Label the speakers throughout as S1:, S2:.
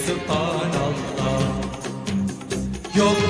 S1: ve subhanallah Yok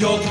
S1: you're